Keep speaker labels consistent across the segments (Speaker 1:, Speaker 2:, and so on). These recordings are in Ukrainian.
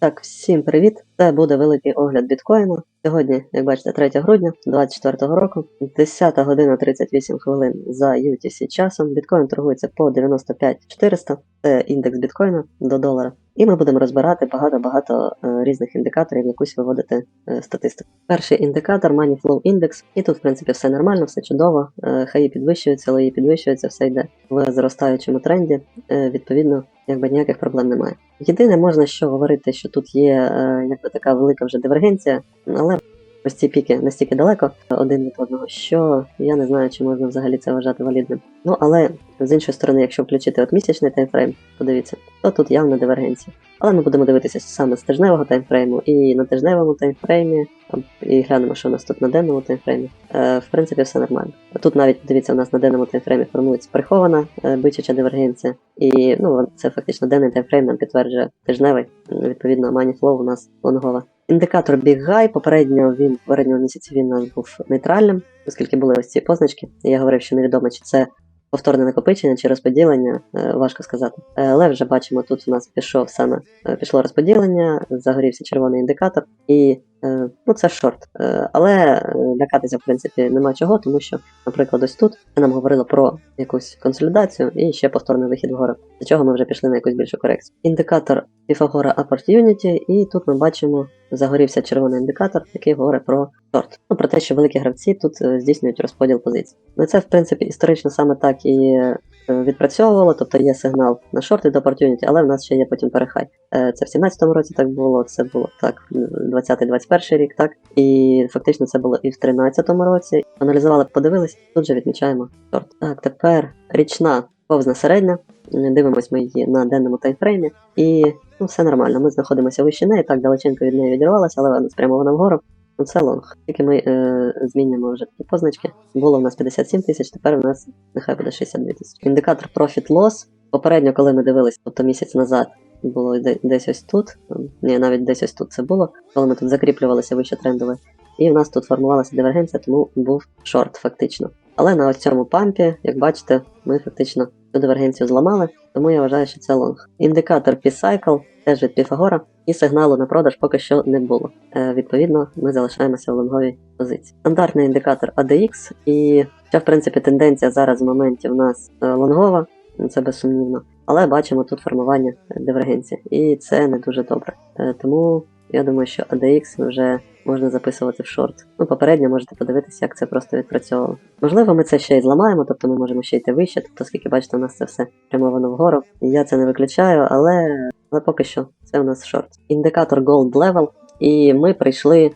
Speaker 1: Так, всім привіт! Це буде великий огляд біткоїну. Сьогодні, як бачите, 3 грудня 2024 року, 10 година 38 хвилин за UTC часом. Біткоін торгується по 95400, це індекс біткоїна до долара. І ми будемо розбирати багато-багато е, різних індикаторів, якусь виводити е, статистику. Перший індикатор Money Flow Index, і тут, в принципі, все нормально, все чудово. Е, хаї підвищуються, лої підвищуються, все йде в зростаючому тренді. Відповідно, якби ніяких проблем немає. Єдине, можна що говорити, що тут є якби така велика вже дивергенція, але ось ці піки настільки далеко один від одного, що я не знаю, чи можна взагалі це вважати валідним. Ну але з іншої сторони, якщо включити от місячний таймфрейм, подивіться, то тут явна дивергенція. Але ми будемо дивитися саме з тижневого таймфрейму і на тижневому таймфреймі, і глянемо, що у нас тут на денному таймфреймі. Е, в принципі, все нормально. Тут навіть дивіться, у нас на денному таймфреймі формується прихована е, бичача дивергенція, і ну це фактично денний таймфрейм нам підтверджує тижневий. Відповідно, Money Flow у нас лонгова. Індикатор Big High, попередньо він в попередньому місяці він у нас був нейтральним, оскільки були ось ці позначки. Я говорив, що невідомо, чи це повторне накопичення чи розподілення, е, важко сказати. Е, Але вже бачимо, тут у нас пішов саме е, пішло розподілення, загорівся червоний індикатор, і ну це шорт. Е, Але е, лякатися в принципі нема чого, тому що, наприклад, ось тут нам говорило про якусь консолідацію і ще повторний вихід вгору, для чого ми вже пішли на якусь більшу корекцію. Індикатор Pythagora Opportunity, і тут ми бачимо, загорівся червоний індикатор, який говорить про шорт. Ну, про те, що великі гравці тут е, здійснюють розподіл позицій. Ну це, в принципі, історично саме так і е, відпрацьовувало, тобто є сигнал на шорт від Opportunity, але в нас ще є потім перехай. Е, Це в 17-му році так було, це було так, 20-21 рік, так. І фактично це було і в 13-му році. Аналізували, подивились, тут же відмічаємо шорт. Так, тепер річна повзна середня. Дивимось ми її на денному таймфреймі, і ну, все нормально. Ми знаходимося вище неї, так далеченько від неї відірвалася, але вона спрямована вгору. Це лонг. Тільки ми е, змінюємо вже такі позначки. Було в нас 57 тисяч, тепер у нас нехай буде 62 тисячі. Індикатор Loss. Попередньо, коли ми дивились, тобто місяць назад, було десь ось тут. Ні, навіть десь ось тут це було, коли ми тут закріплювалися вище трендове. І в нас тут формувалася дивергенція, тому був шорт фактично. Але на ось цьому пампі, як бачите, ми фактично цю дивергенцію зламали, тому я вважаю, що це лонг. Індикатор P-Cycle, теж від Піфагора, і сигналу на продаж поки що не було. Е, відповідно, ми залишаємося в лонговій позиції. Стандартний індикатор ADX, і ця, в принципі, тенденція зараз в моменті в нас е, лонгова, це безсумнівно. Але бачимо тут формування дивергенції, і це не дуже добре. Е, тому я думаю, що ADX вже можна записувати в шорт. Ну, попередньо можете подивитися, як це просто відпрацьовувало. Можливо, ми це ще й зламаємо, тобто ми можемо ще йти вище, тобто, скільки бачите, у нас це все прямовано вгору. Я це не виключаю, але, але поки що це у нас шорт. Індикатор Gold Level, і ми прийшли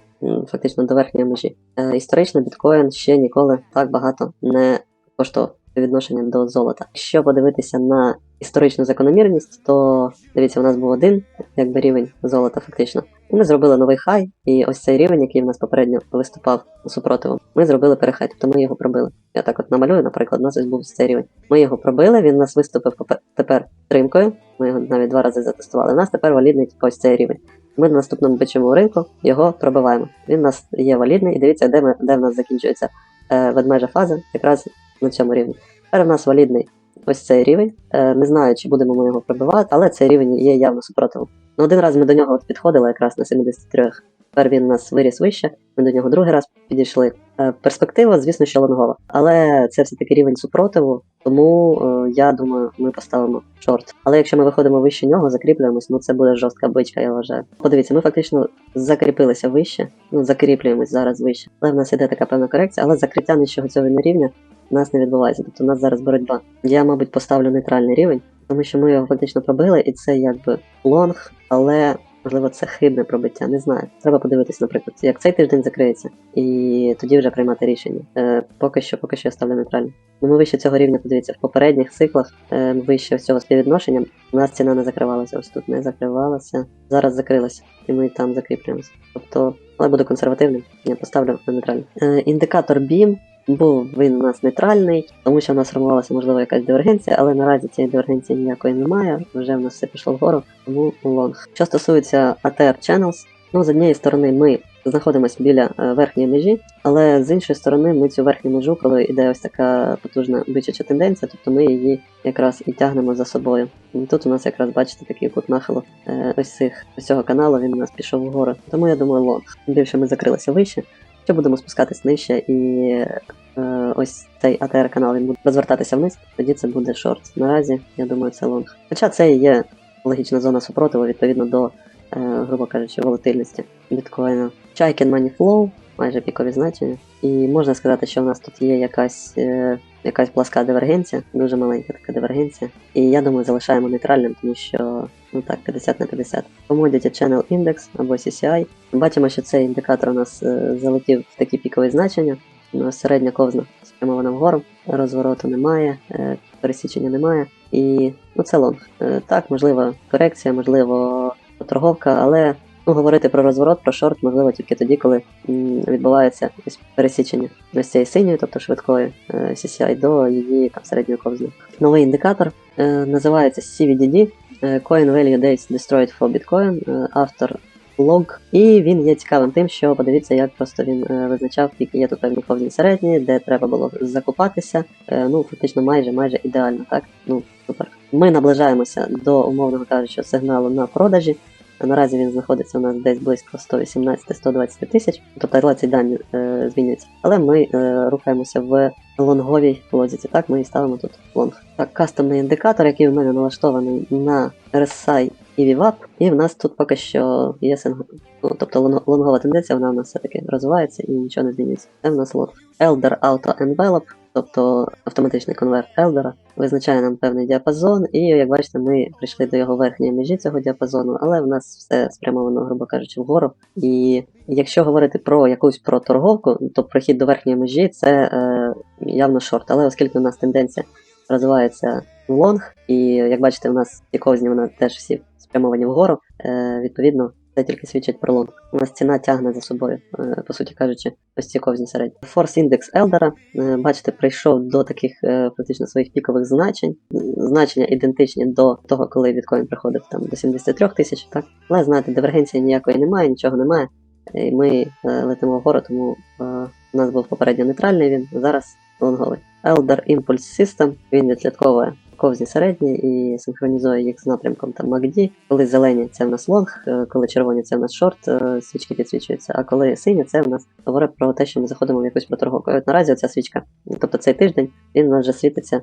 Speaker 1: фактично до верхньої межі. Е, історично біткоін ще ніколи так багато не коштував відношення до золота. Якщо подивитися на історичну закономірність, то дивіться, у нас був один якби рівень золота, фактично. І ми зробили новий хай, і ось цей рівень, який в нас попередньо виступав супротивом, ми зробили перехай, тобто ми його пробили. Я так от намалюю, наприклад, у нас ось був цей рівень. Ми його пробили, він нас виступив тепер тримкою. Ми його навіть два рази затестували. У нас тепер валідний ось цей рівень. Ми на наступному бичому ринку його пробиваємо. Він у нас є валідний, і дивіться, де ми де в нас закінчується е, ведмежа фаза, якраз на цьому рівні. Тепер у нас валідний ось цей рівень. Е, не знаю, чи будемо ми його пробивати, але цей рівень є явно супротивом. Ну, один раз ми до нього от підходили якраз на 73 х Тепер він нас виріс вище, ми до нього другий раз підійшли. Е, перспектива, звісно, що лонгова. Але це все-таки рівень супротиву, тому е, я думаю, ми поставимо шорт. Але якщо ми виходимо вище нього, закріплюємось, ну це буде жорстка бичка, я вважаю. Подивіться, ми фактично закріпилися вище, ну закріплюємось зараз вище. Але в нас іде така певна корекція, але закриття нижчого цього рівня у нас не відбувається. Тобто у нас зараз боротьба. Я, мабуть, поставлю нейтральний рівень, тому що ми його фактично пробили, і це якби лонг, але можливо це хибне пробиття. Не знаю. Треба подивитись, наприклад, як цей тиждень закриється, і тоді вже приймати рішення. Е, поки що, поки що я ставлю нейтральний. Ну, ми вище цього рівня, подивіться, в попередніх циклах е, вище цього співвідношення. У нас ціна не закривалася, ось тут не закривалася. Зараз закрилася, і ми там закріплюємося. Тобто, але буду консервативним, я поставлю на нейтральний. Е, індикатор BIM був він у нас нейтральний, тому що в нас формувалася можливо якась дивергенція, але наразі цієї дивергенції ніякої немає. Вже в нас все пішло вгору, тому лонг. Що стосується ATR Channels, ну з однієї сторони ми знаходимося біля е, верхньої межі, але з іншої сторони ми цю верхню межу, коли йде ось така потужна бичача тенденція, тобто ми її якраз і тягнемо за собою. Тут у нас якраз бачите такий кут нахилу е, ось цих ось цього каналу, він у нас пішов вгору. Тому я думаю, лонг. Більше ми закрилися вище. Що будемо спускатись нижче і е, ось цей ATR канал він буде розвертатися вниз, тоді це буде шорт. Наразі, я думаю, це лонг. Хоча це є логічна зона супротиву відповідно до, грубо кажучи, волатильності біткоїна. Чайкен Money Flow, майже пікові значення. І можна сказати, що в нас тут є якась, е, якась пласка дивергенція, дуже маленька така дивергенція. І я думаю, залишаємо нейтральним, тому що ну так, 50 на 50. Commodity Channel Index або CCI. Бачимо, що цей індикатор у нас е, залетів в такі пікові значення. У нас середня ковзна спрямована вгору, розвороту немає, е, пересічення немає. І ну, це лонг. Е, Так, можливо, корекція, можливо, торговка, але ну, говорити про розворот, про шорт можливо тільки тоді, коли відбувається пересічення ось цієї синьої, тобто швидкої е, CCI до її там середньої ковзни. Новий індикатор е, називається CVDD, е, Coin Value Days Destroyed for Bitcoin, автор лог, і він є цікавим тим, що подивіться, як просто він визначав, які є тут певні ковзні середні, де треба було закупатися. Ну, фактично, майже майже ідеально, так? Ну, супер. Ми наближаємося до умовного кажучи, сигналу на продажі. Наразі він знаходиться у нас десь близько 118-120 тисяч, тобто 20 дані е, змінюються. Але ми е, рухаємося в лонговій лозіці. Так, ми і ставимо тут лонг. Так, кастомний індикатор, який в мене налаштований на RSI і VWAP, і в нас тут поки що є синг... ну, тобто лонгова тенденція, вона в нас все-таки розвивається і нічого не змінюється. Це в нас лонг. Elder Auto Envelope, тобто автоматичний конверт Елдера, визначає нам певний діапазон, і як бачите, ми прийшли до його верхньої межі цього діапазону, але в нас все спрямовано, грубо кажучи, вгору. І якщо говорити про якусь про торговку, то прохід до верхньої межі це е, явно шорт. Але оскільки у нас тенденція розвивається в лонг, і як бачите, у нас ці ковзні вони теж всі спрямовані вгору, е, відповідно. Це тільки свідчить про лонг. У нас ціна тягне за собою, е, по суті кажучи, ось ці ковзні середні. Force індекс Елдера, е, бачите, прийшов до таких е, фактично своїх пікових значень. Значення ідентичні до того, коли біткоін приходив там до 73 тисяч, так? Але знаєте, дивергенції ніякої немає, нічого немає. І ми летимо вгору, тому у нас був попередньо нейтральний він, зараз лонговий. Elder Impulse System, він відслідковує ковзні середні і синхронізує їх з напрямком там MACD. Коли зелені це в нас лонг, е, коли червоні це в нас шорт, е, свічки підсвічуються, а коли сині, це в нас говорить про те, що ми заходимо в якусь проторговку. От наразі оця свічка, тобто цей тиждень, він у нас вже світиться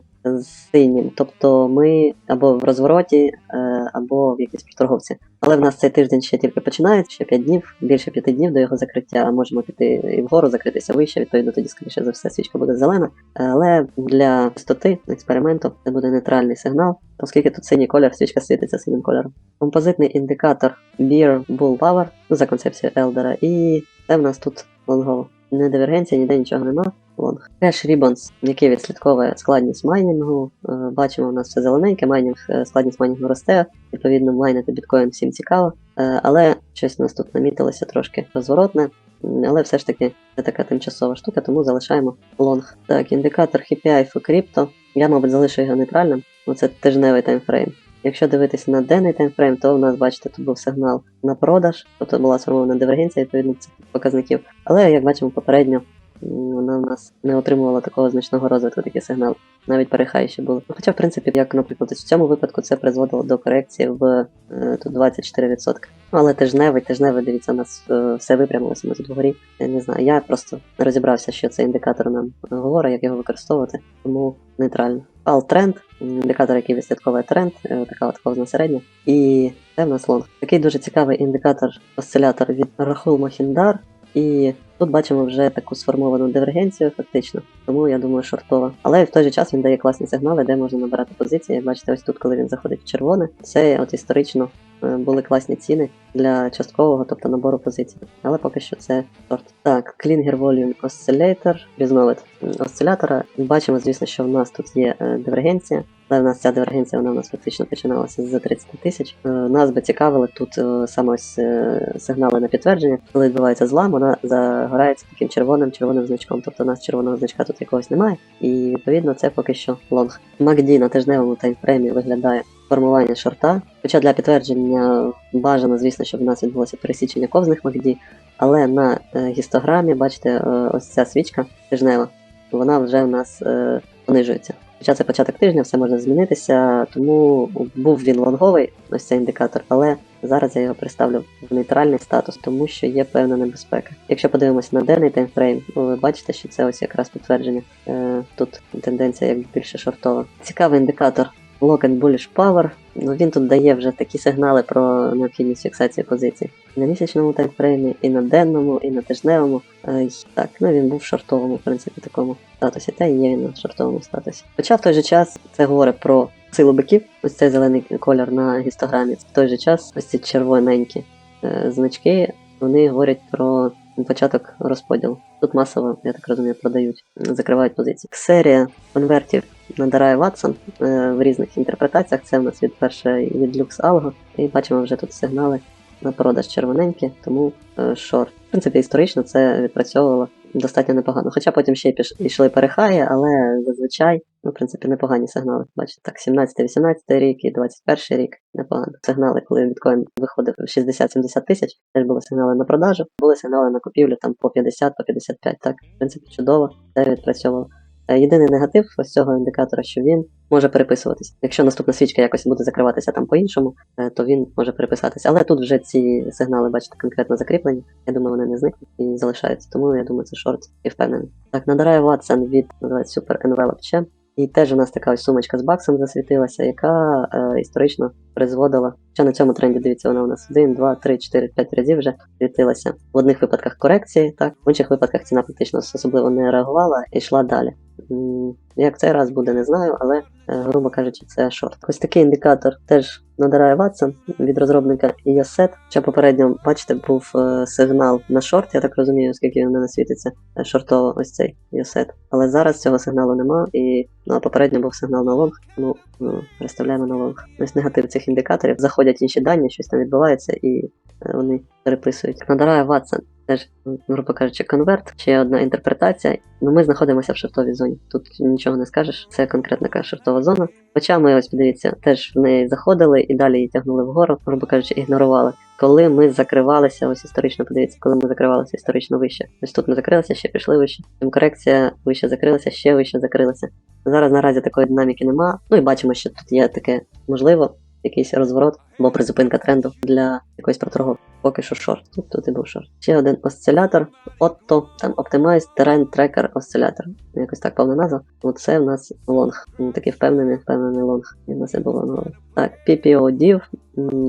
Speaker 1: синім. Тобто ми або в розвороті, е, або в якійсь проторговці. Але в нас цей тиждень ще тільки починається, ще 5 днів, більше 5 днів до його закриття. Можемо піти і вгору, закритися вище, відповідно тоді, скоріше за все, свічка буде зелена. Але для чистоти експерименту це буде нейтральний сигнал, оскільки тут синій колір, свічка світиться синім кольором. Композитний індикатор Beer Bull Power, за концепцією Елдера, і це в нас тут лонгово. Не дивергенція, ніде нічого нема. Лонг. Cash Ribbons, який відслідковує складність майнінгу. Е, Бачимо, у нас все зелененьке, майнінг, е, складність майнінгу росте. Відповідно, майнити біткоін всім цікаво. Е, Але щось у нас тут намітилося трошки розворотне. Але все ж таки це така тимчасова штука, тому залишаємо лонг. Так, індикатор KPI for Crypto. Я, мабуть, залишу його нейтральним. Оце тижневий таймфрейм. Якщо дивитися на денний таймфрейм, то у нас, бачите, тут був сигнал на продаж, тобто була сформована дивергенція відповідно цих показників. Але як бачимо попередньо, вона в нас не отримувала такого значного розвитку, такі сигнали. Навіть перехай ще були. Ну, Хоча, в принципі, як, наприклад, в цьому випадку це призводило до корекції в е, тут 24%. Ну, але тижневий, тижневий, дивіться, у нас е, все випрямилося, ми тут вгорі. Я не знаю, я просто не розібрався, що цей індикатор нам говорить, як його використовувати, тому нейтрально. Пал тренд, індикатор, який відслідковує тренд, е, така от ковзна середня. І це лонг. Такий дуже цікавий індикатор осцилятор від Рахул Мохіндар. І тут бачимо вже таку сформовану дивергенцію, фактично, тому я думаю, шортова. Але в той же час він дає класні сигнали, де можна набирати позиції. Бачите, ось тут, коли він заходить в червоне, це от історично е, були класні ціни для часткового, тобто набору позицій. Але поки що це шорт. Так, Klinger Volume Oscillator, різновид осцилятора. Бачимо, звісно, що в нас тут є е, дивергенція. Але в нас ця дивергенція вона в нас фактично починалася з 30 тисяч. Е, Нас би цікавили тут е, саме ось е, сигнали на підтвердження. Коли відбувається злам, вона загорається таким червоним червоним значком. Тобто у нас червоного значка тут якогось немає. І відповідно це поки що лонг. MACD на тижневому таймфреймі виглядає формування шорта. Хоча для підтвердження бажано, звісно, щоб в нас відбулося пересічення ковзних MACD, але на е, гістограмі, бачите, е, ось ця свічка тижнева, вона вже в нас е, понижується. Хоча це початок тижня, все може змінитися, тому був він лонговий, ось цей індикатор, але зараз я його представлю в нейтральний статус, тому що є певна небезпека. Якщо подивимося на денний таймфрейм, ви бачите, що це ось якраз підтвердження. Е, тут тенденція як більше шортова. Цікавий індикатор Lock and Bullish Power. Ну, він тут дає вже такі сигнали про необхідність фіксації позицій. На місячному таймфреймі, і на денному, і на тижневому. Е, так, ну він був в шортовому, в принципі, такому статусі, та і є він на шортовому статусі. Хоча в той же час це говорить про силу биків, ось цей зелений колір на гістограмі. В той же час ось ці червоненькі е, значки, вони говорять про початок розподілу. Тут масово, я так розумію, продають, закривають позиції. Серія конвертів надарає Watson е, в різних інтерпретаціях. Це в нас від першої від Lux Algo. І бачимо вже тут сигнали на продаж червоненькі, тому е, шорт. В принципі, історично це відпрацьовувало достатньо непогано. Хоча потім ще піш- йшли перехаї, але зазвичай, ну, в принципі, непогані сигнали. Бачите, так, 17-18 рік і 21 рік непогано. Сигнали, коли біткоін виходив в 60-70 тисяч, теж були сигнали на продажу, були сигнали на купівлю там по 50, по 55. Так, в принципі, чудово, це відпрацьовувало. Е, Єдиний негатив ось цього індикатора, що він може переписуватись. Якщо наступна свічка якось буде закриватися там по-іншому, е, то він може переписатися. Але тут вже ці сигнали, бачите, конкретно закріплені. Я думаю, вони не зникнуть і залишаються. Тому я думаю, це шорт і впевнений. Так, надарає Watson від називається Super Envelope Che. І теж у нас така ось сумочка з баксом засвітилася, яка е, історично призводила. Ще на цьому тренді, дивіться, вона у нас 1, 2, 3, 4, 5 разів вже світилася. В одних випадках корекції, так, в інших випадках ціна практично особливо не реагувала і йшла далі. М, Як цей раз буде, не знаю, але, е, грубо кажучи, це шорт. Ось такий індикатор теж надарає Watson від розробника EOSET. Ще попередньо, бачите, був е, сигнал на шорт, я так розумію, оскільки він мене світиться е, шортово ось цей EOSET. Але зараз цього сигналу нема, і ну, попередньо був сигнал на лонг, тому ну, переставляємо на лонг. Ось негатив цих індикаторів. Заходять інші дані, щось там відбувається, і вони переписують. Надарає Watson. Теж, грубо кажучи, конверт, ще одна інтерпретація. Ну, ми знаходимося в шортовій зоні. Тут нічого не скажеш, це конкретна така шортова зона. Хоча ми ось подивіться, теж в неї заходили і далі її тягнули вгору, грубо кажучи, ігнорували. Коли ми закривалися, ось історично подивіться, коли ми закривалися історично вище. Ось тут ми закрилися, ще пішли вище. Тим корекція вище закрилася, ще вище закрилася. Зараз наразі такої динаміки нема. Ну і бачимо, що тут є таке можливо, якийсь розворот або призупинка тренду для якоїсь проторговки. Поки що шорт. Тут, тут і був шорт. Ще один осцилятор. Отто, там Optimize Terrain Tracker Oscillator. Якось так повна назва. Оце в нас лонг. М, Такий впевнений, впевнений лонг. і на нас і був лонговий. Так, PPO Div.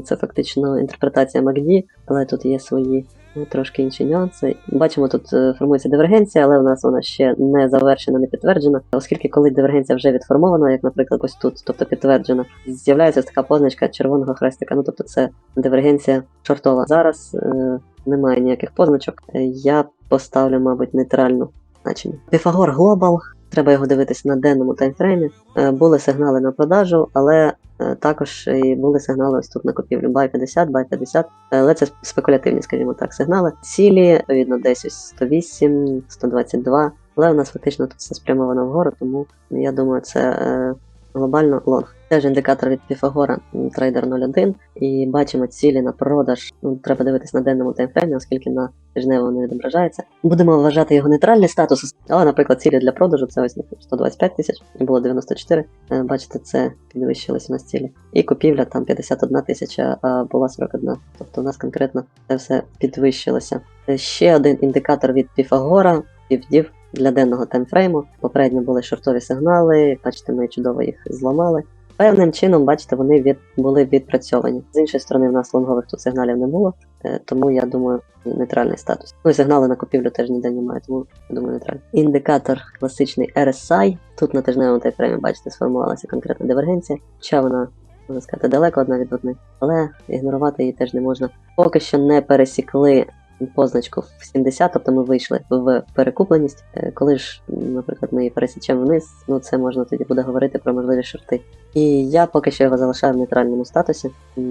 Speaker 1: Це фактично інтерпретація MACD, але тут є свої ну, трошки інші нюанси. Бачимо, тут е, формується дивергенція, але в нас вона ще не завершена, не підтверджена. Оскільки коли дивергенція вже відформована, як, наприклад, ось тут, тобто підтверджена, з'являється така позначка червоного хрестика. Ну тобто це дивергенція шортова. Зараз е, немає ніяких позначок. Е, Я поставлю, мабуть, нейтральну значення. Pythagor Global. Треба його дивитися на денному таймфреймі. Е, Були сигнали на продажу, але е, також і були сигнали ось тут на купівлю. Buy 50, Buy 50. Е, Але це спекулятивні, скажімо так, сигнали. Цілі, відповідно, десь ось 108, 122. Але у нас фактично тут все спрямовано вгору, тому я думаю, це е, глобально лонг. Теж індикатор від м, трейдер 01. І бачимо цілі на продаж. Ну, треба дивитись на денному таймфреймі, оскільки на тижнево не відображається. Будемо вважати його нейтральний статус. Але, наприклад, цілі для продажу це ось наприклад, 125 тисяч, і було 94. Е, Бачите, це підвищилось у нас цілі. І купівля там 51 тисяча, а була 41. Тобто у нас конкретно це все підвищилося. Е, Ще один індикатор від Pythagora, півдів для денного таймфрейму. Попередньо були шортові сигнали, бачите, ми чудово їх зламали. Певним чином, бачите, вони від, були відпрацьовані. З іншої сторони, в нас лонгових тут сигналів не було, е, тому я думаю, нейтральний статус. Ну і сигнали на купівлю теж ніде немає, тому я думаю, нейтральний. Індикатор класичний RSI. Тут на тижневому таймфреймі, бачите, сформувалася конкретна дивергенція, хоча вона, можна сказати, далеко одна від одної, але ігнорувати її теж не можна. Поки що не пересікли позначку в 70, тобто ми вийшли в перекупленість. Е, Коли ж, наприклад, ми її пересічемо вниз, ну це можна тоді буде говорити про можливі шорти. І я поки що його залишаю в нейтральному статусі,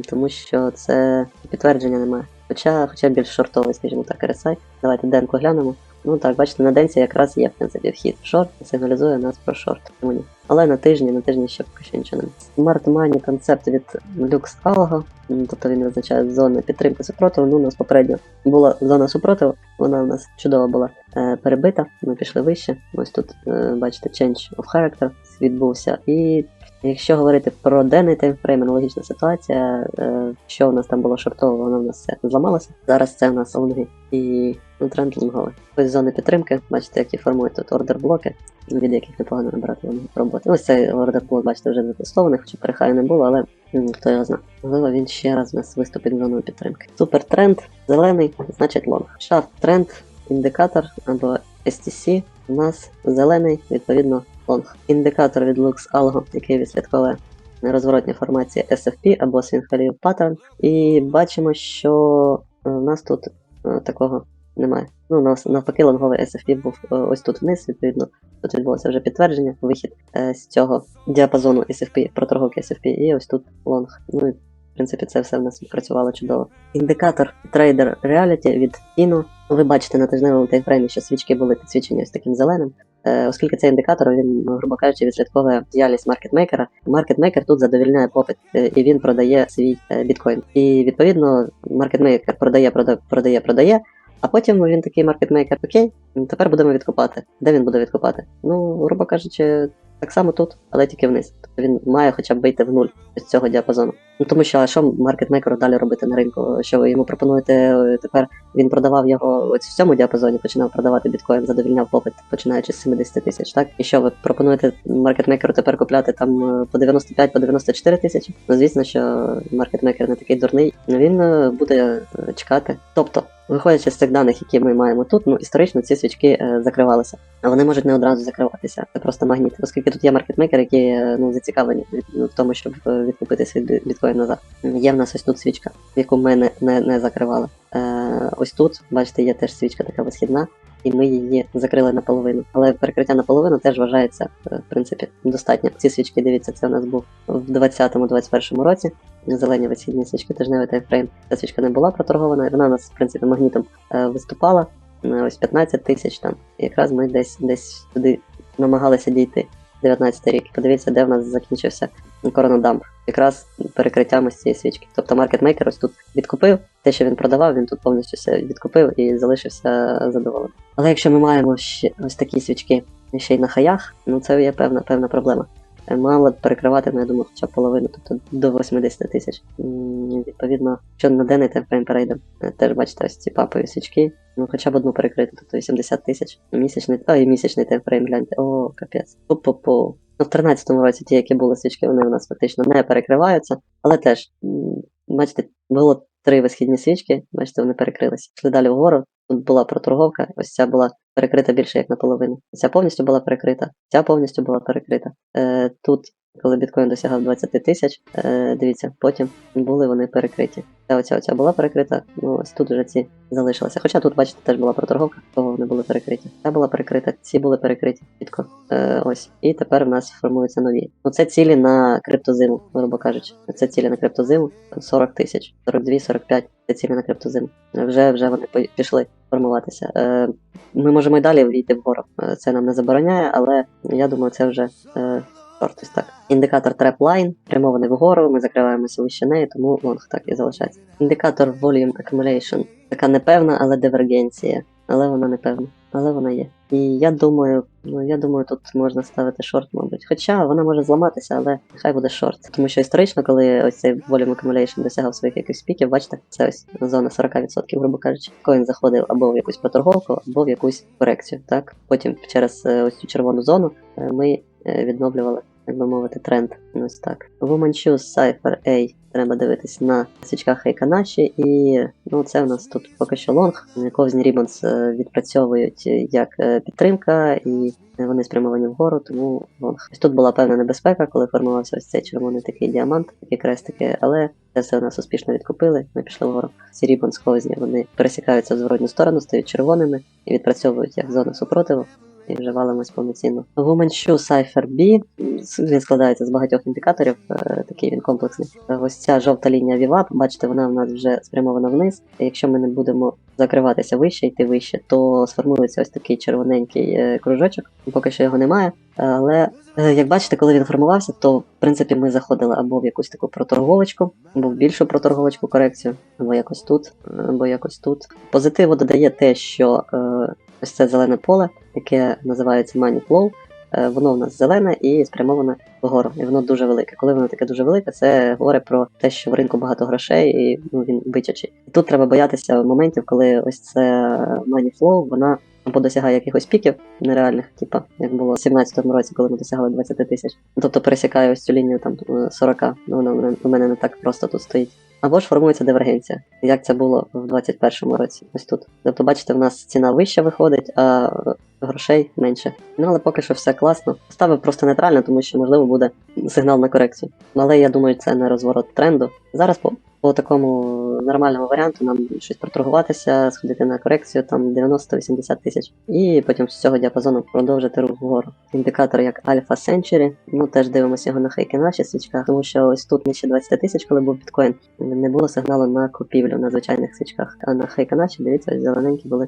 Speaker 1: тому що це підтвердження немає. Хоча, хоча більш шортовий, скажімо так, RSI. Давайте денку глянемо. Ну так, бачите, на денці якраз є в принципі вхід в шорт, сигналізує нас про шорт. Тому. Але на тижні, на тижні ще поки що нічого немає. Smart Money концепт від Lux Algo, тобто він визначає зони підтримки супротиву. Ну, у нас попередньо була зона супротиву, вона у нас чудово була е, перебита. Ми пішли вище. Ось тут е, бачите change of character відбувся. І якщо говорити про денний таймфрейм, аналогічна ситуація, е, що у нас там було шортово, воно в нас все зламалося. Зараз це у нас лонги і ну, тренд лонговий. Ось зони підтримки, бачите, які формують тут ордер блоки, від яких непогано набирати лонги роботи. Ось цей ордер блок, бачите, вже застосований, хоча перехаю не було, але м, хто його знає. Можливо, він ще раз у нас виступить зоною підтримки. Супер тренд, зелений, значить лонг. Шафт тренд, індикатор або STC у нас зелений, відповідно, лонг. Індикатор від Lux Algo, який відслідковує розворотні формації SFP або Swing Pattern. І бачимо, що е, у нас тут е, такого немає. Ну, нас навпаки, лонговий SFP був е, ось тут вниз, відповідно. Тут відбулося вже підтвердження, вихід з цього діапазону SFP, проторговки SFP, і ось тут лонг. Ну і в принципі це все в нас працювало чудово. Індикатор Trader Reality від Ino. Ви бачите на тижневому таймфреймі, що свічки були підсвічені ось таким зеленим. Е, Оскільки цей індикатор, він, грубо кажучи, відслідковує діяльність маркетмейкера. Маркетмейкер тут задовільняє попит е, і він продає свій е, біткоін. І відповідно маркетмейкер продає, продає, продає, продає. А потім він такий маркетмейкер, окей, тепер будемо відкупати. Де він буде відкупати? Ну, грубо кажучи, так само тут, але тільки вниз. Тобто він має хоча б вийти в нуль з цього діапазону. Ну тому що а що маркетмейкеру далі робити на ринку? Що ви йому пропонуєте тепер? Він продавав його ось в цьому діапазоні, починав продавати біткоін, задовільняв попит, починаючи з 70 тисяч. Так і що ви пропонуєте маркетмейкеру тепер купляти там е, по 95 по 94 тисячі? Ну звісно, що маркетмейкер не такий дурний. Ну він е, буде е, чекати. Тобто. Виходячи з цих даних, які ми маємо тут, ну історично ці свічки закривалися, а вони можуть не одразу закриватися. Це просто магніт, оскільки тут є маркетмейкери, які ну зацікавлені ну, в тому, щоб відкупити свій біткоін назад. Є в нас ось тут свічка, яку ми не, не, не закривали. Е, ось тут, бачите, є теж свічка така висхідна, і ми її закрили наполовину. Але перекриття наполовину теж вважається, е, в принципі, достатньо. Ці свічки, дивіться, це у нас був в 2020-2021 році. Зелені висхідні свічки, тижневий таймфрейм. Ця свічка не була проторгована, вона у нас, в принципі, магнітом е, виступала. Е, ось 15 тисяч там. І якраз ми десь десь туди намагалися дійти. 19 рік. Подивіться, де в нас закінчився коронадамп. Якраз перекриттям ось цієї свічки. Тобто маркетмейкер ось тут відкупив, те, що він продавав, він тут повністю все відкупив і залишився задоволений. Але якщо ми маємо ще ось такі свічки ще й на хаях, ну це є певна певна проблема. Е, Мало перекривати, ну я думаю, хоча б половину, тобто до 80 тисяч. Відповідно, що на денний таймфрейм перейдемо, е, теж бачите ось ці папові свічки, ну хоча б одну перекрити, тобто 80 тисяч. Місячний, а і місячний таймфрейм, гляньте, о, капець. Пу-пу-пу. В 13-му році ті, які були свічки, вони у нас фактично не перекриваються, але теж, бачите, було три висхідні свічки, бачите, вони перекрилися. Йшли далі вгору, тут була проторговка, ось ця була перекрита більше як наполовину. Ця повністю була перекрита, ця повністю була перекрита. Е, тут, коли біткоін досягав 20 тисяч, е, дивіться, потім були вони перекриті. Ця оця, оця була перекрита, ну ось тут вже ці залишилися. Хоча тут, бачите, теж була проторговка, того вони були перекриті. Ця була перекрита, ці були перекриті чітко. Е, ось. І тепер в нас формуються нові. Ну це цілі на криптозиму, грубо кажучи. Це цілі на криптозиму 40 тисяч, 42-45 це цілі на криптозиму. Вже вже вони пішли формуватися. Е, ми можемо й далі війти вгору. Е, Це нам не забороняє, але я думаю, це вже е, ось так. Індикатор Trap Line прямований вгору, ми закриваємося вище неї, тому лонг так і залишається. Індикатор Volume Accumulation. Така непевна, але дивергенція. Але вона непевна. Але вона є. І я думаю, ну я думаю, тут можна ставити шорт, мабуть. Хоча вона може зламатися, але нехай буде шорт. Тому що історично, коли ось цей Volume Accumulation досягав своїх якихось піків, бачите, це ось зона 40%, грубо кажучи. Коін заходив або в якусь проторговку, або в якусь корекцію. Так, потім через е, ось цю червону зону е, ми е, відновлювали, як би мовити, тренд. Ось так. Woman Shoes Cypher A. Треба дивитись на свічках Хейканаші, і ну це в нас тут поки що лонг. Ковзні Ribbons е, відпрацьовують як е, підтримка, і вони спрямовані вгору, тому лонг. Ось тут була певна небезпека, коли формувався ось цей червоний такий діамант, такі крестики, але це все у нас успішно відкупили. Ми пішли вгору. Ці Ribbons ковзні вони пересікаються в зворотню сторону, стають червоними і відпрацьовують як зона супротиву. І вже валимось повноцінно. Shoe Cypher B він складається з багатьох індикаторів, е, такий він комплексний. Ось ця жовта лінія VWAP, бачите, вона в нас вже спрямована вниз. Якщо ми не будемо закриватися вище, йти вище, то сформується ось такий червоненький е, кружочок. Поки що його немає. Але е, як бачите, коли він формувався, то в принципі ми заходили або в якусь таку проторговочку, або в більшу проторговочку корекцію, або якось тут, або якось тут. Позитиву додає те, що ось це зелене поле, яке називається Money Flow, е, воно в нас зелене і спрямоване вгору, і воно дуже велике. Коли воно таке дуже велике, це говорить про те, що в ринку багато грошей і ну, він бичачий. І тут треба боятися моментів, коли ось це Money Flow, вона або досягає якихось піків нереальних, типа як було в 17-му році, коли ми досягали 20 тисяч. Тобто пересікає ось цю лінію там е, 40, ну вона у мене не так просто тут стоїть. Або ж формується дивергенція, як це було в 21-му році, ось тут. Тобто, бачите, в нас ціна вища виходить, а грошей менше. Ну але поки що все класно. Ставив просто нейтрально, тому що можливо буде сигнал на корекцію. Але я думаю, це не розворот тренду. Зараз по, такому нормальному варіанту нам щось проторгуватися, сходити на корекцію там 90-80 тисяч, і потім з цього діапазону продовжити рух вгору. Індикатор як Alpha Century, ну теж дивимося його на хейки наші свічках, тому що ось тут нижче 20 тисяч, коли був біткоін, не було сигналу на купівлю на звичайних свічках. А на хейканаші, дивіться, ось зелененькі були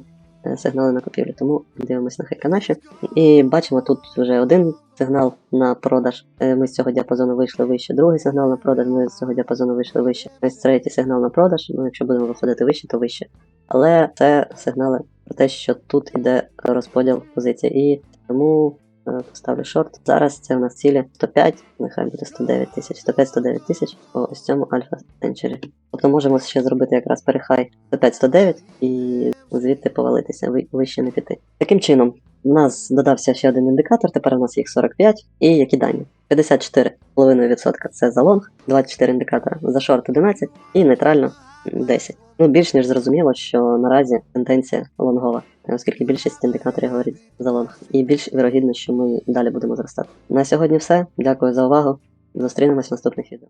Speaker 1: сигнали на купівлю. Тому дивимося на хайканаші. І бачимо тут вже один сигнал на продаж. Е, Ми з цього діапазону вийшли вище. Другий сигнал на продаж. Ми з цього діапазону вийшли вище. Ось третій сигнал на продаж. Ну, якщо будемо виходити вище, то вище. Але це сигнали про те, що тут іде розподіл позицій. І тому поставлю шорт. Зараз це у нас цілі 105, нехай буде 109 тисяч, 105-109 тисяч по ось цьому Alpha Century. Тобто можемо ще зробити якраз перехай 105-109 і звідти повалитися, ви- вище не піти. Таким чином, у нас додався ще один індикатор, тепер у нас їх 45. І які дані? 54,5% це за лонг, 24 індикатора, за шорт 11 і нейтрально 10. Ну, більш ніж зрозуміло, що наразі тенденція лонгова, оскільки більшість індикаторів говорить за лонг. І більш вірогідно, що ми далі будемо зростати. На сьогодні все. Дякую за увагу. Зустрінемось в наступних відео.